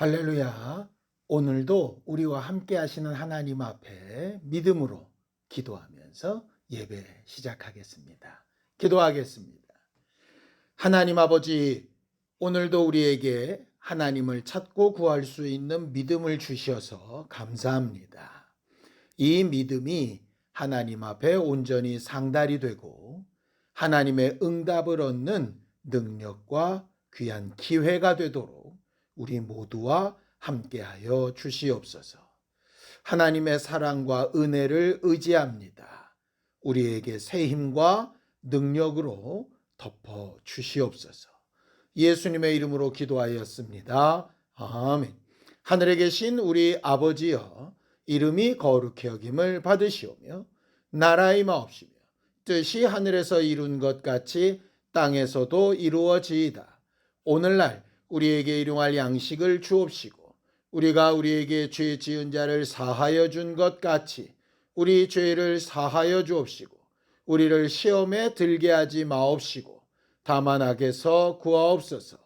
할렐루야. 오늘도 우리와 함께 하시는 하나님 앞에 믿음으로 기도하면서 예배 시작하겠습니다. 기도하겠습니다. 하나님 아버지, 오늘도 우리에게 하나님을 찾고 구할 수 있는 믿음을 주셔서 감사합니다. 이 믿음이 하나님 앞에 온전히 상달이 되고 하나님의 응답을 얻는 능력과 귀한 기회가 되도록 우리 모두와 함께하여 주시옵소서. 하나님의 사랑과 은혜를 의지합니다. 우리에게 새 힘과 능력으로 덮어 주시옵소서. 예수님의 이름으로 기도하였습니다. 아멘. 하늘에 계신 우리 아버지여, 이름이 거룩히 여김을 받으시오며, 나라의 마옵시며, 뜻이 하늘에서 이룬 것 같이 땅에서도 이루어지이다. 오늘날 우리에게 일용할 양식을 주옵시고, 우리가 우리에게 죄 지은 자를 사하여 준 것 같이 우리 죄를 사하여 주옵시고, 우리를 시험에 들게 하지 마옵시고, 다만 악에서 구하옵소서.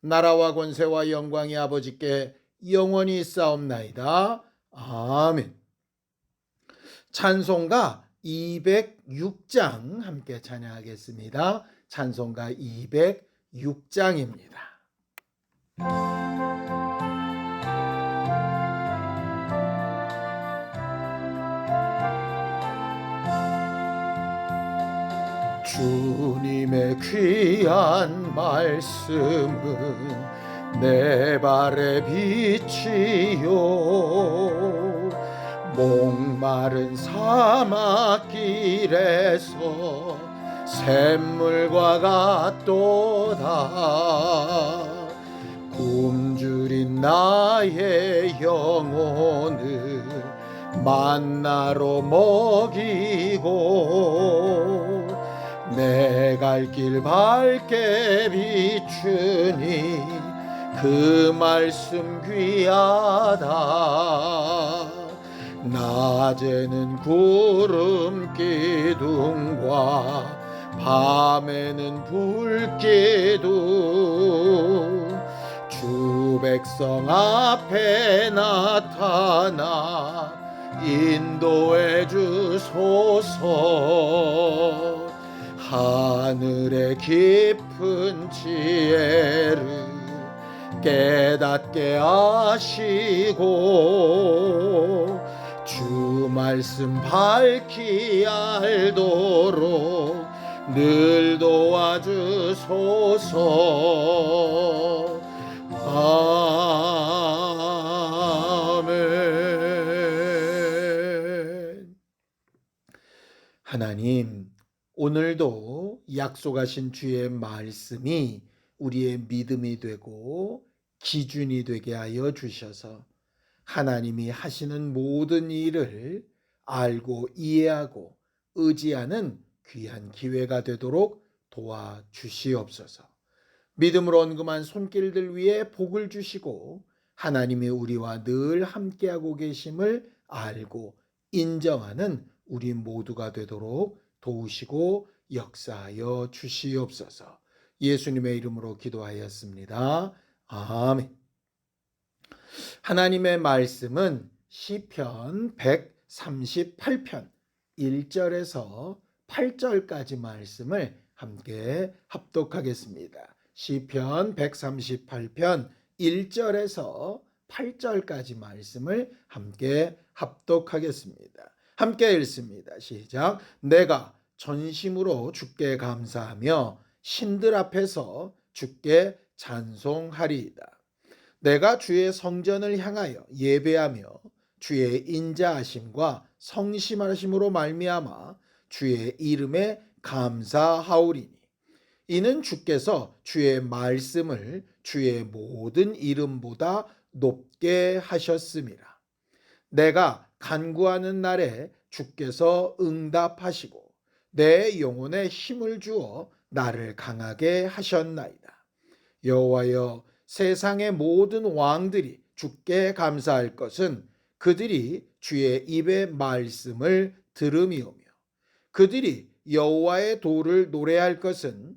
나라와 권세와 영광이 아버지께 영원히 싸움나이다. 아멘. 찬송가 206장 함께 찬양하겠습니다. 찬송가 206장입니다. 주님의 귀한 말씀은 내 발의 빛이요. 목마른 사막길에서 샘물과 같도다 굶주린 나의 영혼을 만나로 먹이고 내 갈 길 밝게 비추니 그 말씀 귀하다. 낮에는 구름 기둥과 밤에는 불 기둥 주 백성 앞에 나타나 인도해 주소서. 하늘의 깊은 지혜를 깨닫게 하시고 주 말씀 밝히 알도록 늘 도와주소서 아멘 하나님 오늘도 약속하신 주의 말씀이 우리의 믿음이 되고 기준이 되게 하여 주셔서 하나님이 하시는 모든 일을 알고 이해하고 의지하는 귀한 기회가 되도록 도와 주시옵소서. 믿음으로 언금한 손길들 위에 복을 주시고 하나님이 우리와 늘 함께하고 계심을 알고 인정하는 우리 모두가 되도록 도우시고 역사하여 주시옵소서. 예수님의 이름으로 기도하였습니다. 아멘. 하나님의 말씀은 시편 138편 1절에서 8절까지 말씀을 함께 합독하겠습니다. 시편 138편 1절에서 8절까지 말씀을 함께 합독하겠습니다. 함께 읽습니다. 시작. 내가 전심으로 주께 감사하며 신들 앞에서 주께 찬송하리이다. 내가 주의 성전을 향하여 예배하며 주의 인자하심과 성심하심으로 말미암아 주의 이름에 감사하오리니 이는 주께서 주의 말씀을 주의 모든 이름보다 높게 하셨음이라. 내가 간구하는 날에 주께서 응답하시고 내 영혼에 힘을 주어 나를 강하게 하셨나이다. 여호와여 세상의 모든 왕들이 주께 감사할 것은 그들이 주의 입의 말씀을 들음이오며 그들이 여호와의 도를 노래할 것은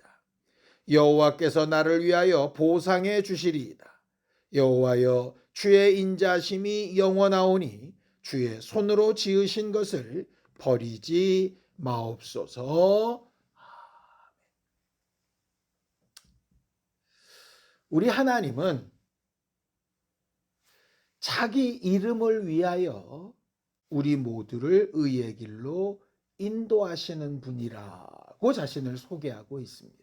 여호와께서 나를 위하여 보상해 주시리이다. 여호와여 주의 인자심이 영원하오니 주의 손으로 지으신 것을 버리지 마옵소서. 우리 하나님은 자기 이름을 위하여 우리 모두를 의의 길로 인도하시는 분이라고 자신을 소개하고 있습니다.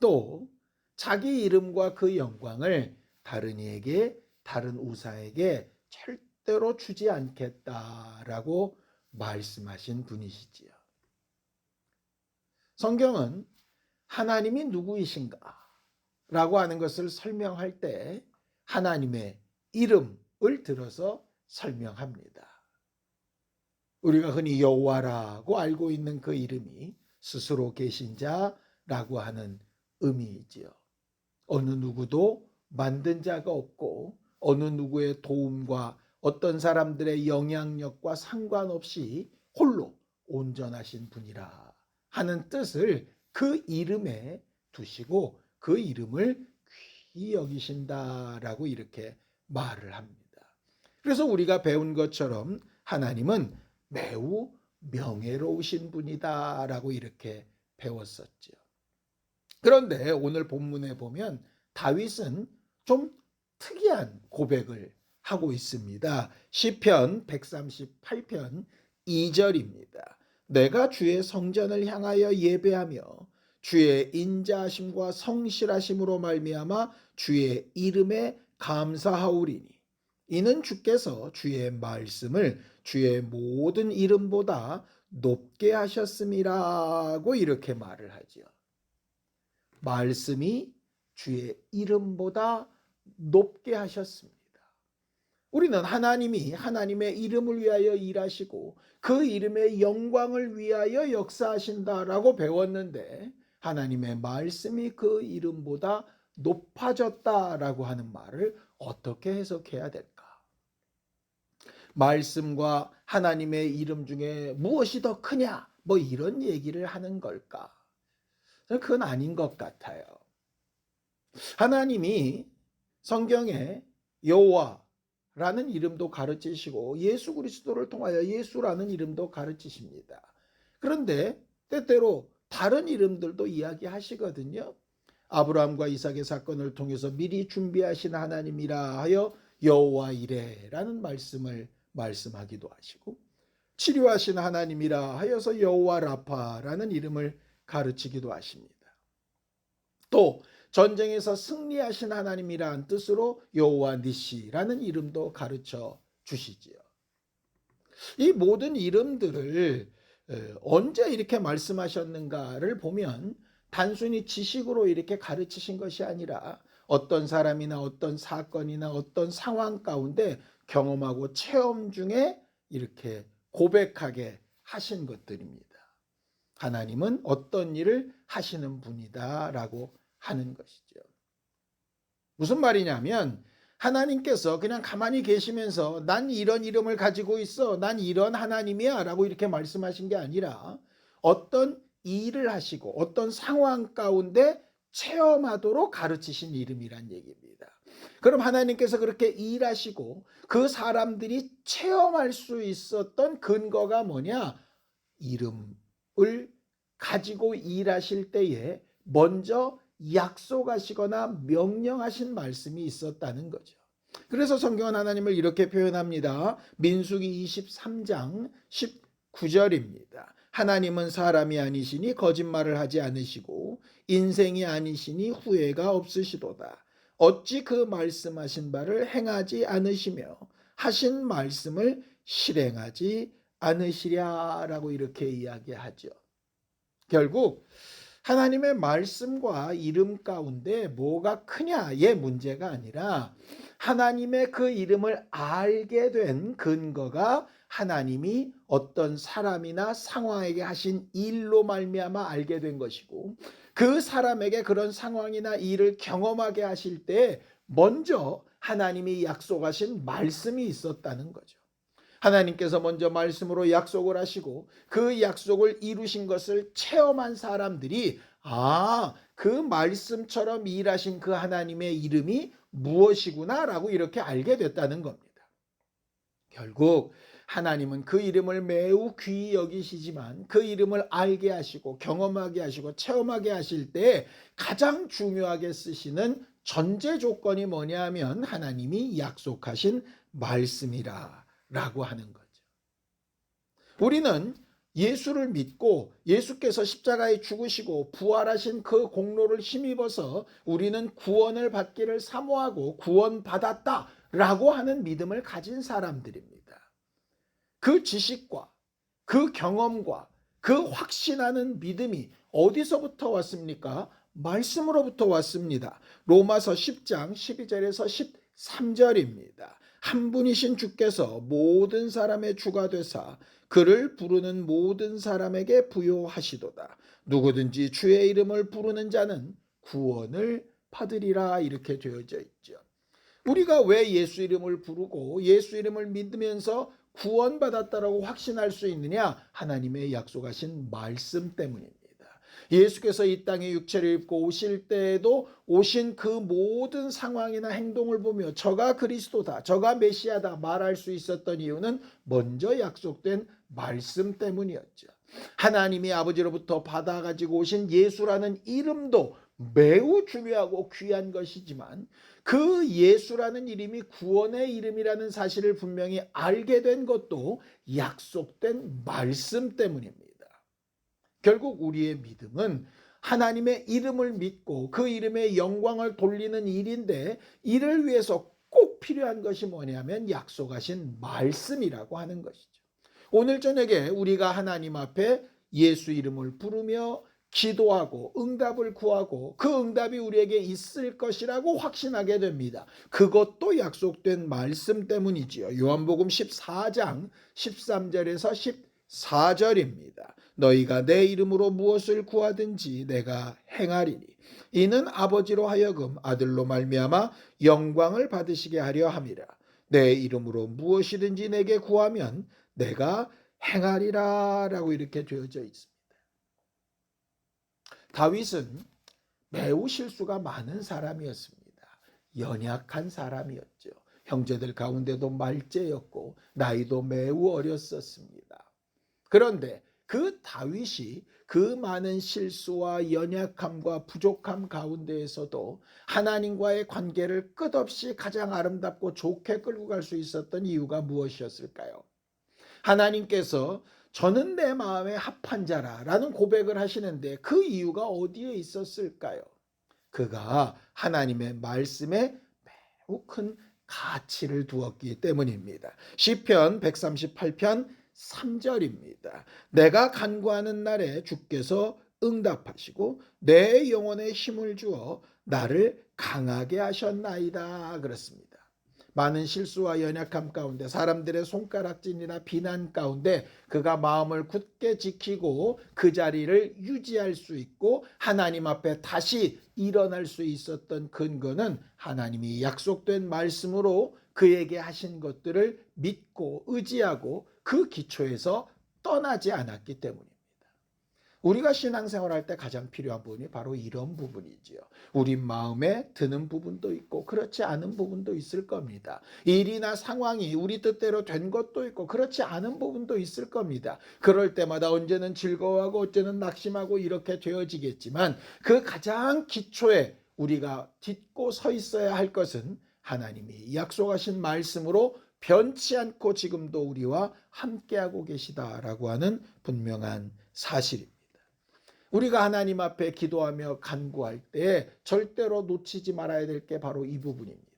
또 자기 이름과 그 영광을 다른 이에게 다른 우사에게 절대로 주지 않겠다라고 말씀하신 분이시지요. 성경은 하나님이 누구이신가? 라고 하는 것을 설명할 때 하나님의 이름을 들어서 설명합니다. 우리가 흔히 여호와라고 알고 있는 그 이름이 스스로 계신 자라고 하는 의미이지요. 어느 누구도 만든 자가 없고 어느 누구의 도움과 어떤 사람들의 영향력과 상관없이 홀로 온전하신 분이라 하는 뜻을 그 이름에 두시고 그 이름을 귀히 여기신다라고 이렇게 말을 합니다. 그래서 우리가 배운 것처럼 하나님은 매우 명예로우신 분이다라고 이렇게 배웠었죠. 그런데 오늘 본문에 보면 다윗은 좀 특이한 고백을 하고 있습니다. 시편 138편 2절입니다. 내가 주의 성전을 향하여 예배하며 주의 인자하심과 성실하심으로 말미암아 주의 이름에 감사하오리니 이는 주께서 주의 말씀을 주의 모든 이름보다 높게 하셨음이라고 이렇게 말을 하지요. 말씀이 주의 이름보다 높게 하셨습니다. 우리는 하나님이 하나님의 이름을 위하여 일하시고 그 이름의 영광을 위하여 역사하신다라고 배웠는데 하나님의 말씀이 그 이름보다 높아졌다라고 하는 말을 어떻게 해석해야 될까? 말씀과 하나님의 이름 중에 무엇이 더 크냐? 뭐 이런 얘기를 하는 걸까? 그건 아닌 것 같아요. 하나님이 성경에 여호와라는 이름도 가르치시고 예수 그리스도를 통하여 예수라는 이름도 가르치십니다. 그런데 때때로 다른 이름들도 이야기하시거든요. 아브라함과 이삭의 사건을 통해서 미리 준비하신 하나님이라 하여 여호와 이레라는 말씀을 말씀하기도 하시고 치료하신 하나님이라 하여서 여호와 라파라는 이름을 가르치기도 하십니다. 또 전쟁에서 승리하신 하나님이라는 뜻으로 여호와 니시라는 이름도 가르쳐 주시지요. 이 모든 이름들을 언제 이렇게 말씀하셨는가를 보면 단순히 지식으로 이렇게 가르치신 것이 아니라 어떤 사람이나 어떤 사건이나 어떤 상황 가운데 경험하고 체험 중에 이렇게 고백하게 하신 것들입니다. 하나님은 어떤 일을 하시는 분이다라고 하는 것이죠. 무슨 말이냐면 하나님께서 그냥 가만히 계시면서 난 이런 이름을 가지고 있어. 난 이런 하나님이야. 라고 이렇게 말씀하신 게 아니라 어떤 일을 하시고 어떤 상황 가운데 체험하도록 가르치신 이름이란 얘기입니다. 그럼 하나님께서 그렇게 일하시고 그 사람들이 체험할 수 있었던 근거가 뭐냐? 이름 을 가지고 일하실 때에 먼저 약속하시거나 명령하신 말씀이 있었다는 거죠. 그래서 성경은 하나님을 이렇게 표현합니다. 민수기 23장 19절입니다. 하나님은 사람이 아니시니 거짓말을 하지 않으시고 인생이 아니시니 후회가 없으시도다. 어찌 그 말씀하신 바를 행하지 않으시며 하신 말씀을 실행하지 않으시랴라고 이렇게 이야기하죠. 결국 하나님의 말씀과 이름 가운데 뭐가 크냐의 문제가 아니라 하나님의 그 이름을 알게 된 근거가 하나님이 어떤 사람이나 상황에게 하신 일로 말미암아 알게 된 것이고 그 사람에게 그런 상황이나 일을 경험하게 하실 때 먼저 하나님이 약속하신 말씀이 있었다는 거죠. 하나님께서 먼저 말씀으로 약속을 하시고 그 약속을 이루신 것을 체험한 사람들이 아, 그 말씀처럼 일하신 그 하나님의 이름이 무엇이구나라고 이렇게 알게 됐다는 겁니다. 결국 하나님은 그 이름을 매우 귀히 여기시지만 그 이름을 알게 하시고 경험하게 하시고 체험하게 하실 때 가장 중요하게 쓰시는 전제 조건이 뭐냐 하면 하나님이 약속하신 말씀이라 라고 하는 거죠. 우리는 예수를 믿고 예수께서 십자가에 죽으시고 부활하신 그 공로를 힘입어서 우리는 구원을 받기를 사모하고 구원받았다 라고 하는 믿음을 가진 사람들입니다. 그 지식과 그 경험과 그 확신하는 믿음이 어디서부터 왔습니까? 말씀으로부터 왔습니다. 로마서 10장 12절에서 13절입니다. 한 분이신 주께서 모든 사람의 주가 되사 그를 부르는 모든 사람에게 부요하시도다. 누구든지 주의 이름을 부르는 자는 구원을 받으리라 이렇게 되어져 있죠. 우리가 왜 예수 이름을 부르고 예수 이름을 믿으면서 구원받았다라고 확신할 수 있느냐? 하나님의 약속하신 말씀 때문입니다. 예수께서 이 땅에 육체를 입고 오실 때에도 오신 그 모든 상황이나 행동을 보며 저가 그리스도다, 저가 메시아다 말할 수 있었던 이유는 먼저 약속된 말씀 때문이었죠. 하나님이 아버지로부터 받아가지고 오신 예수라는 이름도 매우 중요하고 귀한 것이지만 그 예수라는 이름이 구원의 이름이라는 사실을 분명히 알게 된 것도 약속된 말씀 때문입니다. 결국 우리의 믿음은 하나님의 이름을 믿고 그 이름의 영광을 돌리는 일인데 이를 위해서 꼭 필요한 것이 뭐냐면 약속하신 말씀이라고 하는 것이죠. 오늘 저녁에 우리가 하나님 앞에 예수 이름을 부르며 기도하고 응답을 구하고 그 응답이 우리에게 있을 것이라고 확신하게 됩니다. 그것도 약속된 말씀 때문이지요. 요한복음 14장 13절에서 14절입니다. 너희가 내 이름으로 무엇을 구하든지 내가 행하리니 이는 아버지로 하여금 아들로 말미암아 영광을 받으시게 하려 함이라. 내 이름으로 무엇이든지 내게 구하면 내가 행하리라라고 이렇게 되어져 있습니다. 다윗은 매우 실수가 많은 사람이었습니다. 연약한 사람이었죠. 형제들 가운데도 말째였고 나이도 매우 어렸었습니다. 그런데 그 다윗이 그 많은 실수와 연약함과 부족함 가운데에서도 하나님과의 관계를 끝없이 가장 아름답고 좋게 끌고 갈 수 있었던 이유가 무엇이었을까요? 하나님께서 저는 내 마음에 합한 자라라는 고백을 하시는데 그 이유가 어디에 있었을까요? 그가 하나님의 말씀에 매우 큰 가치를 두었기 때문입니다. 시편 138편 3절입니다. 내가 간구하는 날에 주께서 응답하시고 내 영혼에 힘을 주어 나를 강하게 하셨나이다 그렇습니다. 많은 실수와 연약함 가운데 사람들의 손가락질이나 비난 가운데 그가 마음을 굳게 지키고 그 자리를 유지할 수 있고 하나님 앞에 다시 일어날 수 있었던 근거는 하나님이 약속된 말씀으로 그에게 하신 것들을 믿고 의지하고 그 기초에서 떠나지 않았기 때문입니다. 우리가 신앙생활 할 때 가장 필요한 부분이 바로 이런 부분이지요. 우리 마음에 드는 부분도 있고 그렇지 않은 부분도 있을 겁니다. 일이나 상황이 우리 뜻대로 된 것도 있고 그렇지 않은 부분도 있을 겁니다. 그럴 때마다 언제는 즐거워하고 어제는 낙심하고 이렇게 되어지겠지만 그 가장 기초에 우리가 딛고 서 있어야 할 것은 하나님이 약속하신 말씀으로 변치 않고 지금도 우리와 함께하고 계시다라고 하는 분명한 사실입니다. 우리가 하나님 앞에 기도하며 간구할 때 절대로 놓치지 말아야 될 게 바로 이 부분입니다.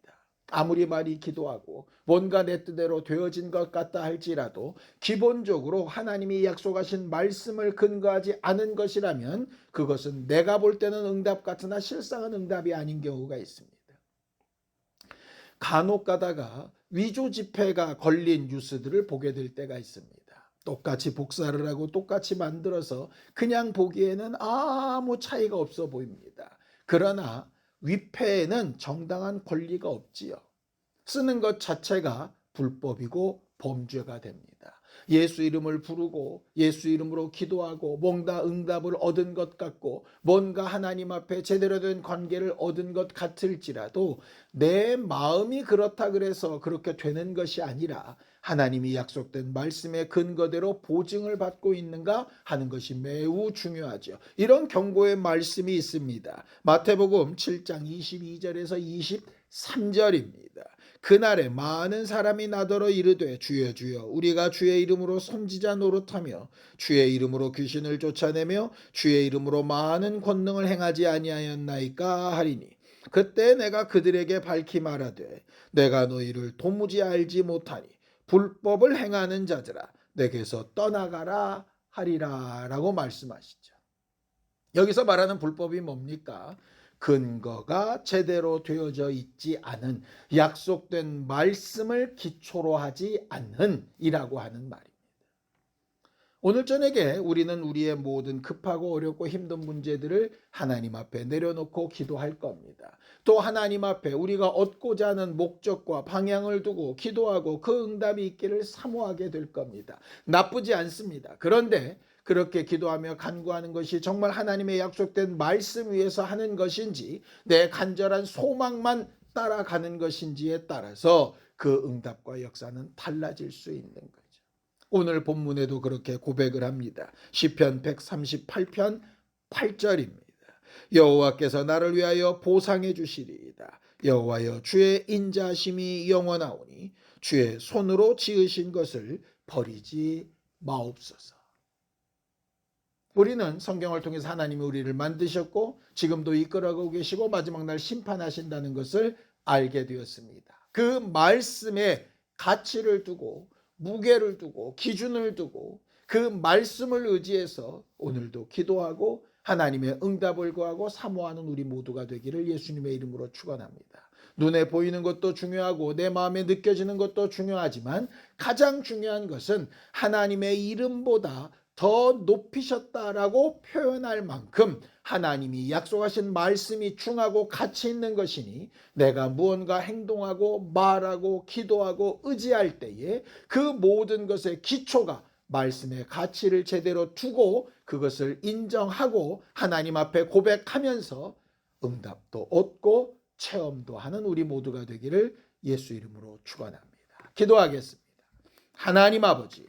아무리 많이 기도하고 뭔가 내 뜻대로 되어진 것 같다 할지라도 기본적으로 하나님이 약속하신 말씀을 근거하지 않은 것이라면 그것은 내가 볼 때는 응답 같으나 실상은 응답이 아닌 경우가 있습니다. 간혹 가다가 위조 지폐가 걸린 뉴스들을 보게 될 때가 있습니다. 똑같이 복사를 하고 똑같이 만들어서 그냥 보기에는 아무 차이가 없어 보입니다. 그러나 위패에는 정당한 권리가 없지요. 쓰는 것 자체가 불법이고 범죄가 됩니다. 예수 이름을 부르고 예수 이름으로 기도하고 뭔가 응답을 얻은 것 같고 뭔가 하나님 앞에 제대로 된 관계를 얻은 것 같을지라도 내 마음이 그렇다 그래서 그렇게 되는 것이 아니라 하나님이 약속된 말씀의 근거대로 보증을 받고 있는가 하는 것이 매우 중요하죠. 이런 경고의 말씀이 있습니다. 마태복음 7장 22절에서 23절입니다. 그날에 많은 사람이 나더러 이르되 주여 주여 우리가 주의 이름으로 선지자 노릇하며 주의 이름으로 귀신을 쫓아내며 주의 이름으로 많은 권능을 행하지 아니하였나이까 하리니 그때 내가 그들에게 밝히 말하되 내가 너희를 도무지 알지 못하니 불법을 행하는 자들아 내게서 떠나가라 하리라라고 말씀하시죠. 여기서 말하는 불법이 뭡니까? 근거가 제대로 되어져 있지 않은 약속된 말씀을 기초로 하지 않는 이라고 하는 말입니다. 오늘 저녁에 우리는 우리의 모든 급하고 어렵고 힘든 문제들을 하나님 앞에 내려놓고 기도할 겁니다. 또 하나님 앞에 우리가 얻고자 하는 목적과 방향을 두고 기도하고 그 응답이 있기를 사모하게 될 겁니다. 나쁘지 않습니다. 그런데 그렇게 기도하며 간구하는 것이 정말 하나님의 약속된 말씀 위에서 하는 것인지 내 간절한 소망만 따라가는 것인지에 따라서 그 응답과 역사는 달라질 수 있는 거죠. 오늘 본문에도 그렇게 고백을 합니다. 시편 138편 8절입니다. 여호와께서 나를 위하여 보상해 주시리이다. 여호와여 주의 인자심이 영원하오니 주의 손으로 지으신 것을 버리지 마옵소서. 우리는 성경을 통해서 하나님이 우리를 만드셨고 지금도 이끌어가고 계시고 마지막 날 심판하신다는 것을 알게 되었습니다. 그 말씀에 가치를 두고 무게를 두고 기준을 두고 그 말씀을 의지해서 오늘도 기도하고 하나님의 응답을 구하고 사모하는 우리 모두가 되기를 예수님의 이름으로 축원합니다. 눈에 보이는 것도 중요하고 내 마음에 느껴지는 것도 중요하지만 가장 중요한 것은 하나님의 이름보다 더 높이셨다라고 표현할 만큼 하나님이 약속하신 말씀이 중하고 가치 있는 것이니 내가 무언가 행동하고 말하고 기도하고 의지할 때에 그 모든 것의 기초가 말씀의 가치를 제대로 두고 그것을 인정하고 하나님 앞에 고백하면서 응답도 얻고 체험도 하는 우리 모두가 되기를 예수 이름으로 축원합니다. 기도하겠습니다. 하나님 아버지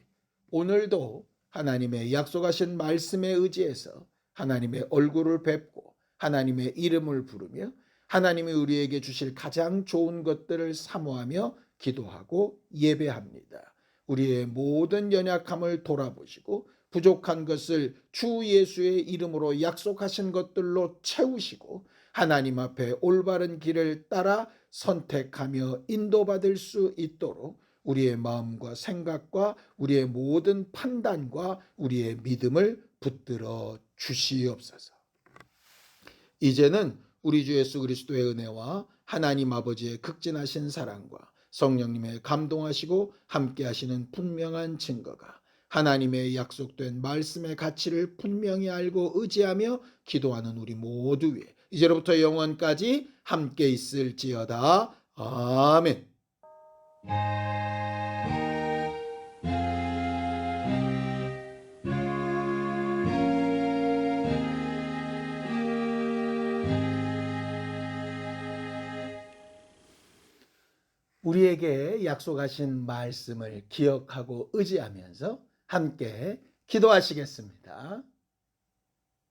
오늘도 하나님의 약속하신 말씀에 의지해서 하나님의 얼굴을 뵙고 하나님의 이름을 부르며 하나님이 우리에게 주실 가장 좋은 것들을 사모하며 기도하고 예배합니다. 우리의 모든 연약함을 돌아보시고 부족한 것을 주 예수의 이름으로 약속하신 것들로 채우시고 하나님 앞에 올바른 길을 따라 선택하며 인도받을 수 있도록 우리의 마음과 생각과 우리의 모든 판단과 우리의 믿음을 붙들어 주시옵소서. 이제는 우리 주 예수 그리스도의 은혜와 하나님 아버지의 극진하신 사랑과 성령님의 감동하시고 함께 하시는 분명한 증거가 하나님의 약속된 말씀의 가치를 분명히 알고 의지하며 기도하는 우리 모두 위에 이제로부터 영원까지 함께 있을지어다. 아멘. 우리에게 약속하신 말씀을 기억하고 의지하면서 함께 기도하시겠습니다.